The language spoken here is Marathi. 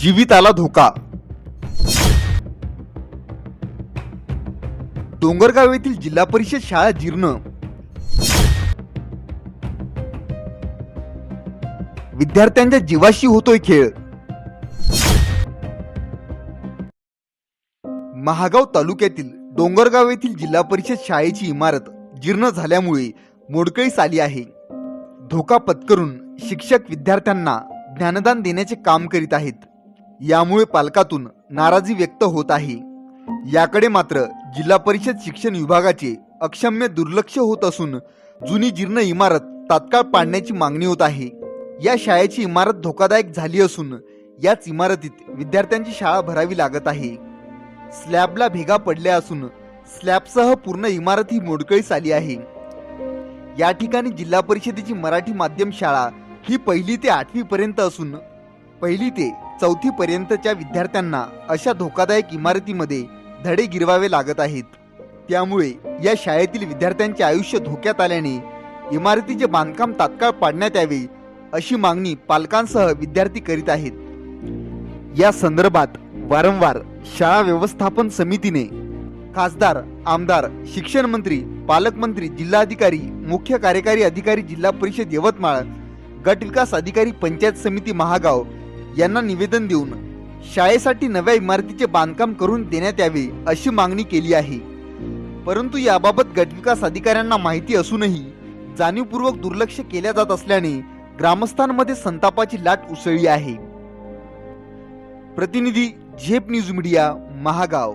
जीविताला धोका. डोंगरगाव येथील जिल्हा परिषद शाळा जीर्ण. विद्यार्थ्यांच्या जीवाशी होतोय खेळ. महागाव तालुक्यातील डोंगरगाव येथील जिल्हा परिषद शाळेची इमारत जीर्ण झाल्यामुळे मोडकळीस आली आहे. धोका पत्करून शिक्षक विद्यार्थ्यांना ज्ञानदान देण्याचे काम करीत आहेत. यामुळे पालकातून नाराजी व्यक्त होत आहे. याकडे मात्र जिल्हा परिषद शिक्षण विभागाचे अक्षम्य दुर्लक्ष होत असून जुनी जीर्ण इमारत तात्काळ पाडण्याची मागणी होत आहे. या शाळेची इमारत धोकादायक झाली असून याच इमारतीत विद्यार्थ्यांची शाळा भरावी लागत आहे. स्लॅबला भेगा पडल्या असून स्लॅबसह पूर्ण इमारत ही मोडकळीस आली आहे. या ठिकाणी जिल्हा परिषदेची मराठी माध्यम शाळा ही पहिली ते आठवी पर्यंत असून पहिली ते चौथी पर्यंतच्या विद्यार्थ्यांना अशा धोकादायक इमारतीमध्ये धडे गिरवावे लागत आहेत. त्यामुळे या शाळेतील विद्यार्थ्यांचे आयुष्य धोक्यात आल्याने इमारतीचे बांधकाम तात्काळ पाडण्यात यावे अशी मागणी पालकांसह विद्यार्थी करीत आहेत. या संदर्भात वारंवार शाळा व्यवस्थापन समितीने खासदार आमदार शिक्षण मंत्री पालकमंत्री जिल्हाधिकारी मुख्य कार्यकारी अधिकारी जिल्हा परिषद यवतमाळ गट विकास अधिकारी पंचायत समिती महागाव यांना निवेदन देऊन शाळेसाठी नव्या इमारतीचे बांधकाम करून देण्यात यावे अशी मागणी केली आहे. परंतु याबाबत गटविकास अधिकाऱ्यांना माहिती असूनही जाणीवपूर्वक दुर्लक्ष केल्या जात असल्याने ग्रामस्थांमध्ये संतापाची लाट उसळली आहे. प्रतिनिधी झेप न्यूज मीडिया महागाव.